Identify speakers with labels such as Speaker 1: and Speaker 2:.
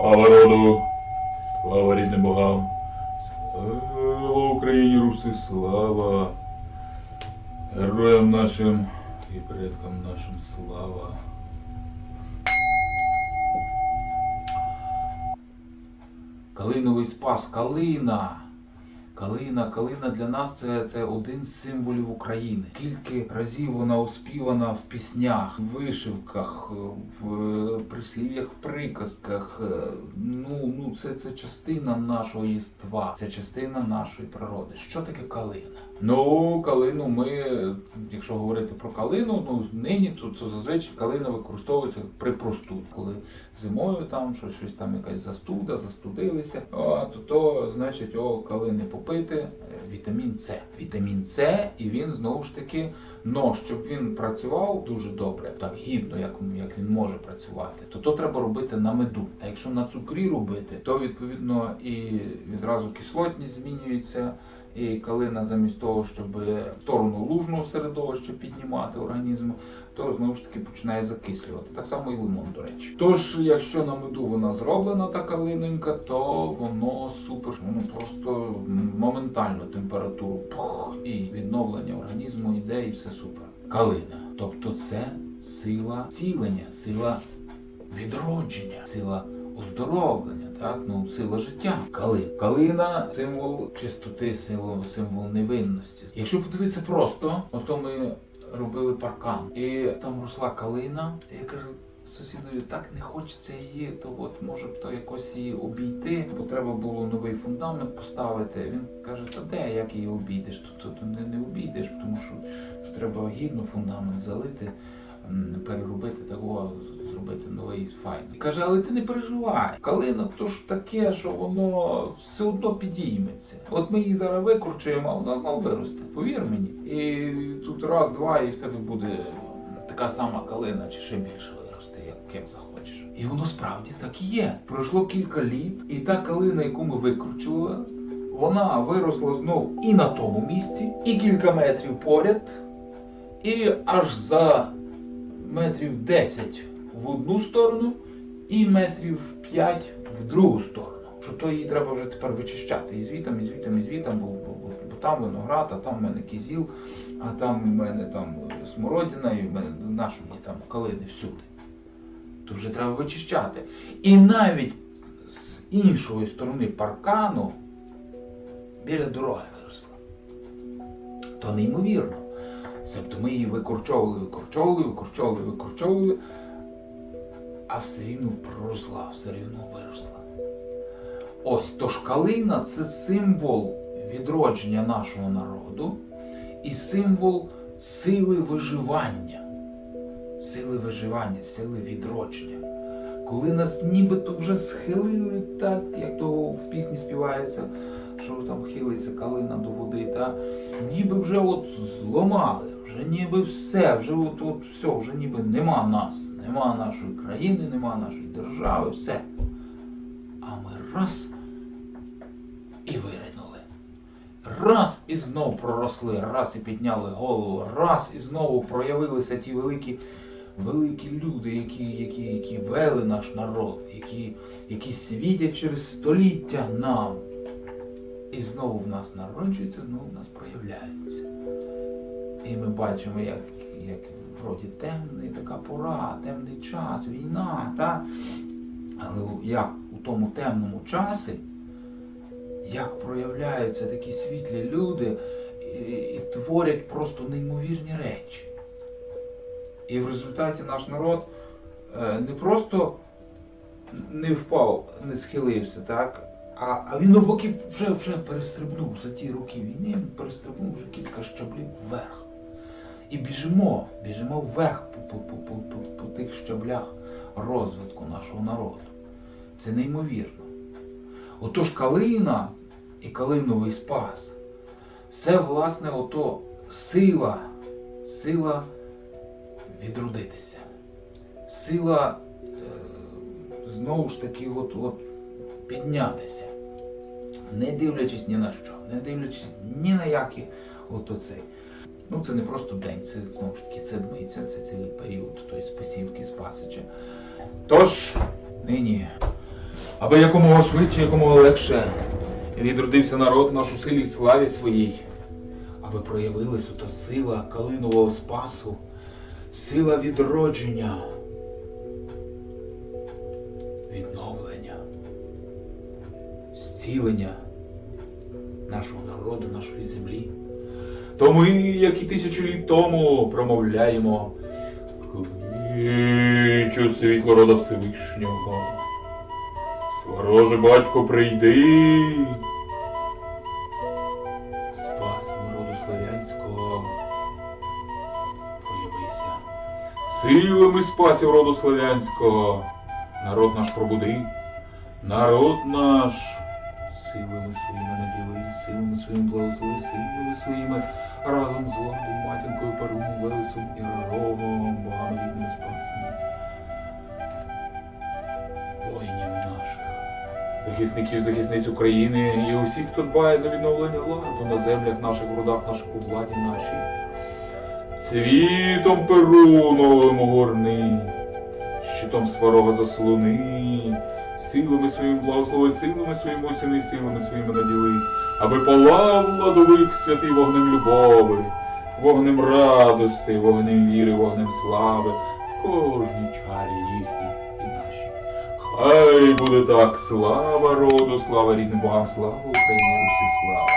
Speaker 1: Слава роду, слава рідним богам, слава Україні, Руси, слава героям нашим і предкам нашим! Слава.
Speaker 2: Калиновий спас, калина. Калина, калина для нас це, це один з символів України. Кілька разів вона оспівана в піснях, в вишивках, в прислів'ях, в приказках. Е, Ну, ну це, це частина нашого єства, це частина нашої природи. Що таке калина? Ну, калину ми, якщо говорити про калину, ну нині то, то зазвичай калина використовується при простуді. Коли зимою там щось, щось там якась застуда, застудилися, о, то, то значить о, калини попити, е, вітамін С. Вітамін С, і він знову ж таки, но щоб він працював дуже добре, так гідно, як, як він може працювати, то то треба робити на меду. А якщо на цукрі робити, то відповідно і відразу кислотність змінюється. І калина замість того, щоб в сторону лужного середовища піднімати організм, то знову ж таки починає закислювати. Так само і лимон, до речі. Тож, якщо на меду вона зроблена та калиненька, то воно супер, ну просто моментально температуру пух, і відновлення організму йде, і все супер. Калина. Тобто це сила цілення, сила відродження, сила оздоровлення, так ну сила життя. Калина. Калина символ чистоти, символ, невинності. Якщо подивитися просто, ото ми робили паркан, і там росла калина. Я кажу. Сусідові так не хочеться її, то от може б то якось її обійти, бо треба було новий фундамент поставити. Він каже, та де як її обійдеш? Тут, тут не, не обійдеш, тому що треба гідно фундамент залити, переробити такого, зробити новий файн. І каже, але ти не переживай. Калина то ж таке, що воно все одно підійметься. От ми її зараз викручуємо, а вона знову виросте. Повір мені. І тут раз, два, і в тебе буде така сама калина, чи ще більше виросте, як, як захочеш. І воно справді так і є. Пройшло кілька літ, і та калина, яку ми викручували, вона виросла знов і на тому місці, і кілька метрів поряд, і аж за метрів 10 в одну сторону, і метрів 5 в другу сторону. Що то її треба вже тепер вичищати і звітом, і звітом, і звітом, бо, бо, бо, бо там виноград, а там в мене кізіл, а там в мене там смородина, і в мене мені там калини всюди. То вже треба вичищати. І навіть з іншої сторони паркану біля дороги виросла. То неймовірно. Тобто ми її викорчовували, викорчовували, викорчовували, викорчовували, а все рівно проросла, все рівно виросла. Ось тож калина це символ відродження нашого народу і символ сили виживання. Сили виживання, сили відродження. Коли нас нібито вже схилили так, як то в пісні співається, що там хилиться калина до води, та ніби вже от зламали, вже ніби все, вже от, от все, вже ніби нема нас, нема нашої країни, нема нашої держави, все. А ми раз і виринули. Раз і знов проросли, раз і підняли голову, раз і знову проявилися ті великі, великі люди, які, які, які вели наш народ, які, які світять через століття нам. І знову в нас народжується, знову в нас проявляється. І ми бачимо, як, як вроді темний така пора, темний час, війна, та? але як у тому темному часі, як проявляються такі світлі люди і, і творять просто неймовірні речі. І в результаті наш народ е, не просто не впав, не схилився, так? А, а він навпаки вже, вже перестрибнув за ті роки війни, він перестрибнув вже кілька щаблів вверх. І біжимо, біжимо вверх по, по, по, по, по, тих щаблях розвитку нашого народу. Це неймовірно. Отож калина і калиновий спас це, власне, ото сила, сила відродитися. Сила е, знову ж таки от, от, піднятися. Не дивлячись ні на що, не дивлячись ні на які от оцей. Ну, це не просто день, це знову ж таки седмиця, це цілий період тої спасівки, спасича. Тож, нині аби якомога швидше, якомога легше відродився народ наш у силі й славі своїй, аби проявилась ота сила Калинового Спасу, сила відродження, відновлення, зцілення нашого народу, нашої землі. То ми, як і тисячу літ тому, промовляємо Кличу світло рода Всевишнього. Свороже батько прийди. Спас народу славянського. Появися. Силами спасів роду славянського. Народ наш пробуди. Народ наш. Силами своїми наділи, силами своїми благослови, силами своїми разом з ладом, матінкою Перуном, Велесом і Рогом, богами рідними спасами. Воїнів наших, захисників, захисниць України і усіх, хто дбає за відновлення ладу на землях наших, в родах наших, у владі нашій. Цвітом Перуновим горни, щитом сварога заслони, силами своїми благослови, силами своїми осіни, силами своїми наділи, аби палав ладовик святий вогнем любови, вогнем радости, вогнем віри, вогнем слави, в кожній чарі їхній і нашій. Хай буде так, слава роду, слава рідним богам, слава Україні, усі слава.